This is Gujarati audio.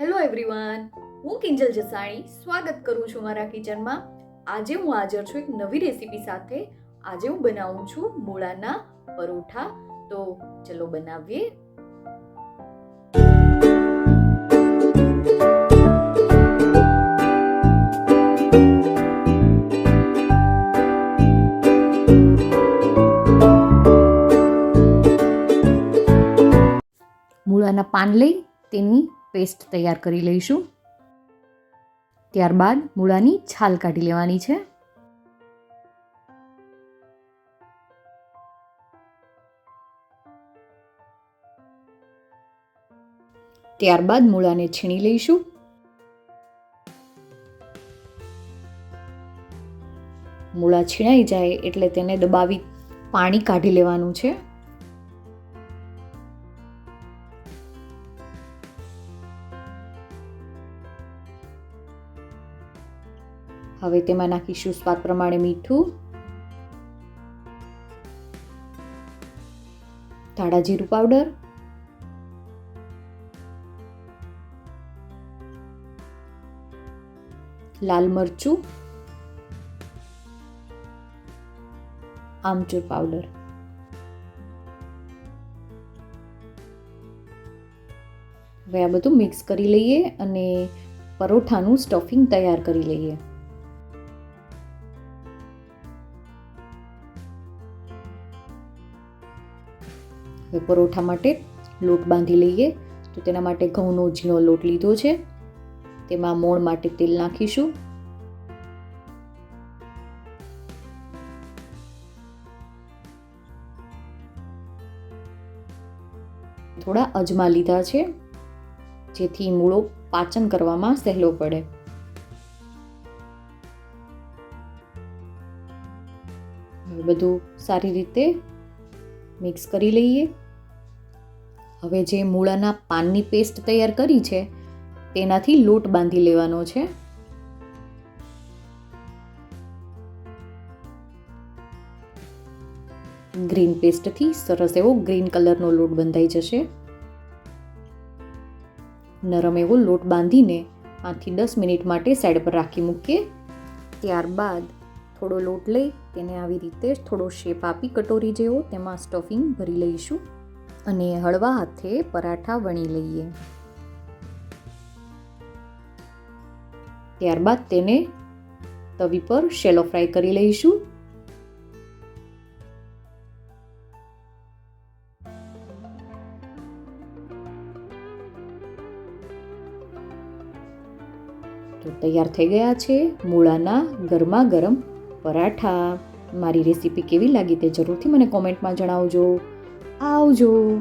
હેલો એવરીવન, હું કિંજલ જસાણી. સ્વાગત કરું છું મારા કિચનમાં. આજે હું હાજર છું એક નવી રેસીપી સાથે. આજે હું બનાવું છું મૂળાના પરોઠા. તો ચલો બનાવીએ. મૂળાના પાન લઈ તેની પેસ્ટ તૈયાર કરી લઈશું. ત્યારબાદ મૂળાની છાલ કાઢી લેવાની છે. ત્યારબાદ મૂળાને છીણી લઈશું. મૂળા છીણાઈ જાય એટલે તેને દબાવી પાણી કાઢી લેવાનું છે. હવે તેમાં નાખીશું સ્વાદ પ્રમાણે મીઠું. ધાણા જીરું પાવડર. લાલ મરચું. આમચૂર પાવડર. હવે આ બધું મિક્સ કરી લઈએ અને પરોઠાનું સ્ટફિંગ તૈયાર કરી લઈએ. પરોઠા માટે લોટ બાંધી લઈએ, તો તેના માટે ઘઉંનો ઝીણો લોટ લીધો છે. તેમાં મોણ માટે તેલ નાખીશું. થોડા અજમા લીધા છે, જેથી મૂળો પાચન કરવામાં સહેલો પડે. બધું સારી રીતે મિક્સ કરી લઈએ. હવે જે મૂળાના પાનની પેસ્ટ તૈયાર કરી છે, તેનાથી લોટ બાંધી લેવાનો છે. ગ્રીન પેસ્ટથી સરસ એવો ગ્રીન કલરનો લોટ બંધાઈ જશે. નરમ એવો લોટ બાંધીને પાંચથી દસ મિનિટ માટે સાઈડ પર રાખી મૂકીએ. ત્યારબાદ થોડો લોટ લઈ તેને આવી રીતે થોડો શેપ આપી કટોરી જેવો તેમાં સ્ટફિંગ ભરી લઈશું. અને હળવા હાથે પરાઠા વણી લઈએ. ત્યારબાદ તેને તવી પર શેલો ફ્રાય કરી લઈશું. તો તૈયાર થઈ ગયા છે મૂળાના ગરમા ગરમ પરાઠા. મારી રેસીપી કેવી લાગી તે જરૂરથી મને કોમેન્ટમાં જણાવજો. આવજો.